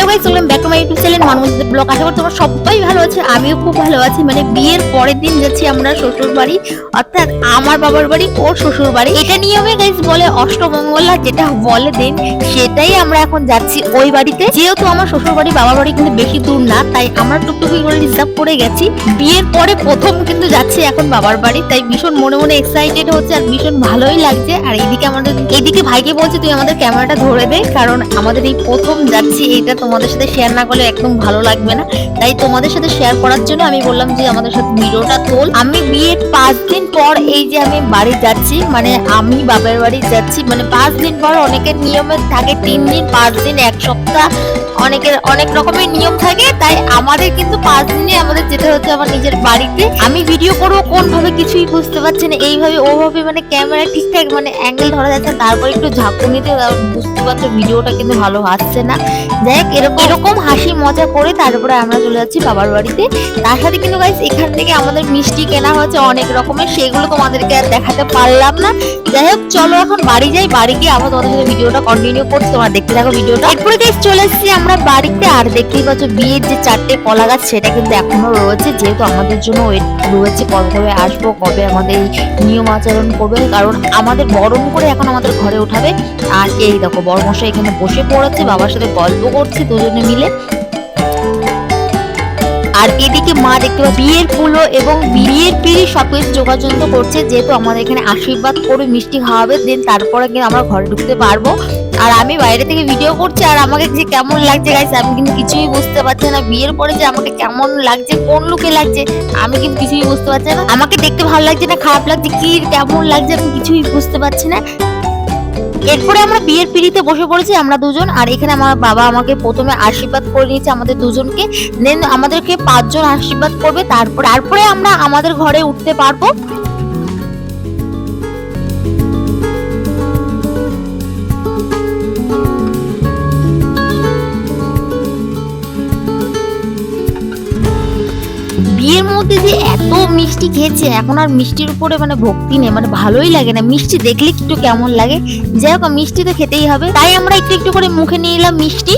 Guys welcome back to my YouTube channel মানুষদের blog আশা করি তোমরা সবাই ভালো আছে, আমিও খুব ভালো আছি। মানে বিয়ের পরের দিন যাচ্ছি আমরা শ্বশুর বাড়ি অর্থাৎ আমার বাবার বাড়ি ও শ্বশুর বাড়ি এটা নিয়মে গাইস বলে অষ্টমঙ্গলা, যেটা বলে দিন, সেটাই আমরা এখন যাচ্ছি ওই বাড়িতে। যেহেতু আমার শ্বশুর বাড়ি বাবার বাড়ি কিন্তু বেশি দূর না, তাই আমরা টুকটুকি করে রিজার্ভ করে গেছি। বিয়ের পরে প্রথম কিন্তু যাচ্ছি এখন বাবার বাড়ি, তাই ভীষণ মনে মনে এক্সাইটেড হচ্ছে আর ভীষণ ভালোই লাগছে। আর এইদিকে আমাদের এইদিকে ভাইকে বলছে, তুই আমাদের ক্যামেরাটা ধরে দে, কারণ আমাদের এই প্রথম যাচ্ছি এইটা তোমাদের সাথে শেয়ার না করলে একদম ভালো লাগবে না। তাই তোমাদের সাথে শেয়ার করার জন্য আমি বললাম যে, আমাদের সাথে ভিডিওটা তোল। আমি বিয়ের পাঁচ দিন পর এই যে আমি বাড়ি যাচ্ছি মানে আমি বাবার বাড়ি যাচ্ছি মানে পাঁচ দিন পর অনেকের নিয়মে থাকে, তিন দিন, পাঁচ দিন, এক সপ্তাহ, অনেকের অনেক রকমের নিয়ম থাকে। তাই আমাদের কিন্তু পাঁচ দিনে আমাদের যেতে হচ্ছে আমার নিজের বাড়িতে। আমি ভিডিও করব কোন ভাবে কিছুই বুঝতে পারছি না। এইভাবে, ওভাবে মানে ক্যামেরা ঠিকঠাক মানে অ্যাঙ্গেল ধরা যাচ্ছে তারপর একটু ঝাঁকুনিতে বুঝতে পারছ ভিডিওটা কিন্তু ভালো আসছে না। যাই এরকম হাসি মজা করে তারপরে আমরা চলে যাচ্ছি বাবার বাড়িতে। তার সাথে কিন্তু গাইস এখান থেকে আমাদের মিষ্টি কেনা হয়েছে অনেক রকমের। সেগুলো তোমাদেরকে আর দেখাতে পারলাম না। যাই হোক, চলো এখন বাড়ি যাই। বাড়ি গিয়ে আবার তোমাদের সাথে ভিডিওটা কন্টিনিউ করছি। তোমরা দেখতে থাকো ভিডিওটা এরপরে গাইস চলে এসেছি আমরা বাড়িতে। আর দেখতেই পাচ্ছ, বিয়ের যে চারটে কলা গাছ, সেটা কিন্তু এখনও রয়েছে। যেহেতু আমাদের জন্য ওয়েট রয়েছে কবে আসব, কবে আমাদের নিয়ম আচরণ করবে। কারণ আমাদের বরণ করে এখন আমাদের ঘরে উঠাবে। আর এই দেখো বড় মশাই এখানে বসে পড়েছে বাবার সাথে গল্প করছে। দুজনে মিলে। আর এদিকে মা দেখতে পাচ্ছি, বিয়ের ফুলো এবং বিয়ের পিড়ি সবকিছু যোগাযোগ করছে, যেহেতু আমাদের এখানে আশীর্বাদ করে মিষ্টি খাওয়াবে দেন তারপরে কিন্তু আমরা ঘরে ঢুকতে পারব। আর আমি বাইরে থেকে ভিডিও করছি, আর আমাকে যে কেমন লাগছে গাইছে আমি কিন্তু কিছুই বুঝতে পারছি না, বিয়ের পরে যে আমাকে কেমন লাগছে, কোন লুকে লাগছে, আমি কিন্তু কিছুই বুঝতে পারছি না। আমাকে দেখতে ভালো লাগছে না, খারাপ লাগছে, কি কেমন লাগছে, আমি কিছুই বুঝতে পারছি না। এরপরে আমরা বিয়ের পিড়িতে বসে পড়েছি, আমরা দুজন, আর এখানে আমার বাবা আমাকে প্রথমে আশীর্বাদ করে নিয়েছে আমাদের দুজনকে দেন আমাদেরকে পাঁচজন আশীর্বাদ করবে, তারপরে তারপরে আমরা আমাদের ঘরে উঠতে পারব। মধ্যে যে এত মিষ্টি খেয়েছে, এখন আর মিষ্টির উপরে মানে ভক্তি নেই মানে ভালোই লাগে না। মিষ্টি দেখলে একটু কেমন লাগে। যাই হোক মিষ্টি তো খেতেই হবে। তাই আমরা একটু একটু করে মুখে নিয়ে এলাম মিষ্টি।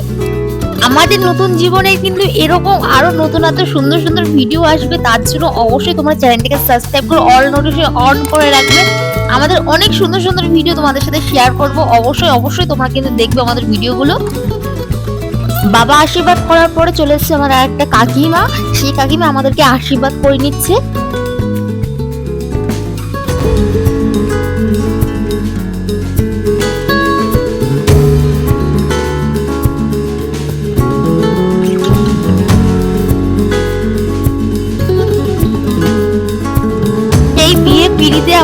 আমাদের নতুন জীবনে কিন্তু এরকম আরও নতুন এত সুন্দর সুন্দর ভিডিও আসবে, তার জন্য অবশ্যই তোমরা চ্যানেলটিকে সাবস্ক্রাইব করে অল নোটিফিকেশন অন করে রাখবে। আমাদের অনেক সুন্দর সুন্দর ভিডিও তোমাদের সাথে শেয়ার করব। অবশ্যই অবশ্যই তোমরা কিন্তু দেখবে আমাদের ভিডিওগুলো বাবা আশীর্বাদ করার পরে চলে এসেছে আমার আর একটা কাকিমা। সেই কাকিমা আমাদেরকে আশীর্বাদ করে নিচ্ছে।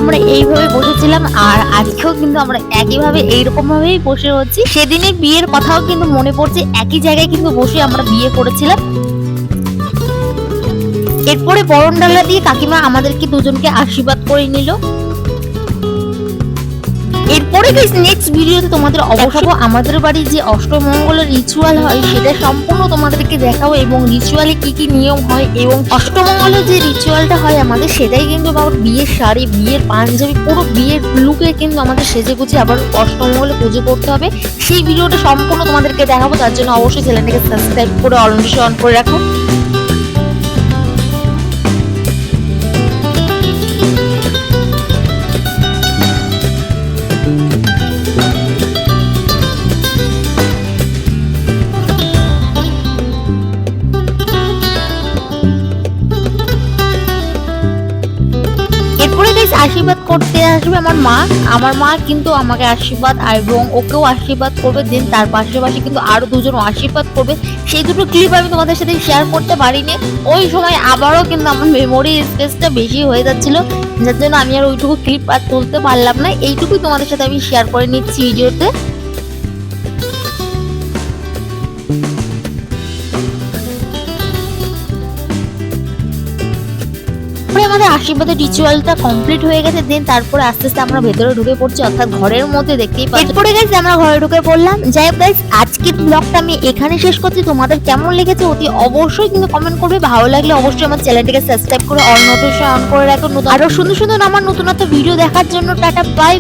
আমরা এইভাবে বসেছিলাম আর আজকেও কিন্তু আমরা একইভাবে এইরকম ভাবেই বসে হচ্ছি সেদিনে বিয়ের কথাও কিন্তু মনে পড়ছে, একই জায়গায় কিন্তু বসে আমরা বিয়ে করেছিলাম। এরপরে বরণ ডালা দিয়ে কাকিমা আমাদেরকে দুজনকে আশীর্বাদ করে নিল। এরপরে গাইস নেক্সট ভিডিওতে তোমাদের অবশ্যই আমাদের বাড়ি যে অষ্টমঙ্গলের রিচুয়াল হয়, সেটা সম্পূর্ণ তোমাদেরকে দেখাবো এবং রিচুয়ালে কি কি নিয়ম হয় এবং অষ্টমঙ্গলের যে রিচুয়ালটা হয় আমাদের, সেটাই কিন্তু আবার বিয়ের শাড়ি, বিয়ের পাঞ্জাবি, পুরো বিয়ের লুকে কিন্তু আমাদের সেজে গুছে আবার অষ্টমঙ্গলে পুজো করতে হবে। সেই ভিডিওটা সম্পূর্ণ তোমাদেরকে দেখাবো, তার জন্য অবশ্যই চ্যানেলটাকে সাবস্ক্রাইব করে অল অন করে রাখো। আশীর্বাদ করতে আসবে আমার মা আমার মা কিন্তু আমাকে আশীর্বাদ এবং ওকেও আশীর্বাদ করবে দেন তার পাশাপাশি কিন্তু আরও দুজন আশীর্বাদ করবে। সেই দুটো ক্লিপ আমি তোমাদের সাথে শেয়ার করতে পারিনি। ওই সময় আবারও কিন্তু আমার মেমোরি স্পেসটা বেশি হয়ে যাচ্ছিল, যার জন্য আমি আর ওইটুকু ক্লিপ আর তুলতে পারলাম না। এইটুকুই তোমাদের সাথে আমি শেয়ার করে নিচ্ছি ভিডিওতে আশীর্বাদের রিচুয়ালটা কমপ্লিট হয়ে গেছে দেন তারপরে আস্তে আস্তে আমরা ভেতরে ঢুকে পড়ছি, অর্থাৎ ঘরের মধ্যে দেখতেই পাচ্ছি। এরপরে গেছে আমরা ঘরে ঢুকে পড়লাম। যাই হোক গাইস আজকের ব্লগটা আমি এখানে শেষ করছি। তোমাদের কেমন লেগেছে অতি অবশ্যই কিন্তু কমেন্ট করবে। ভালো লাগলে অবশ্যই আমার চ্যানেলটিকে সাবস্ক্রাইব করে অল নোটিফিকেশন অন করে রাখো। আরও সুন্দর সুন্দর আমার নতুনত্ব ভিডিও দেখার জন্য টাটা বাই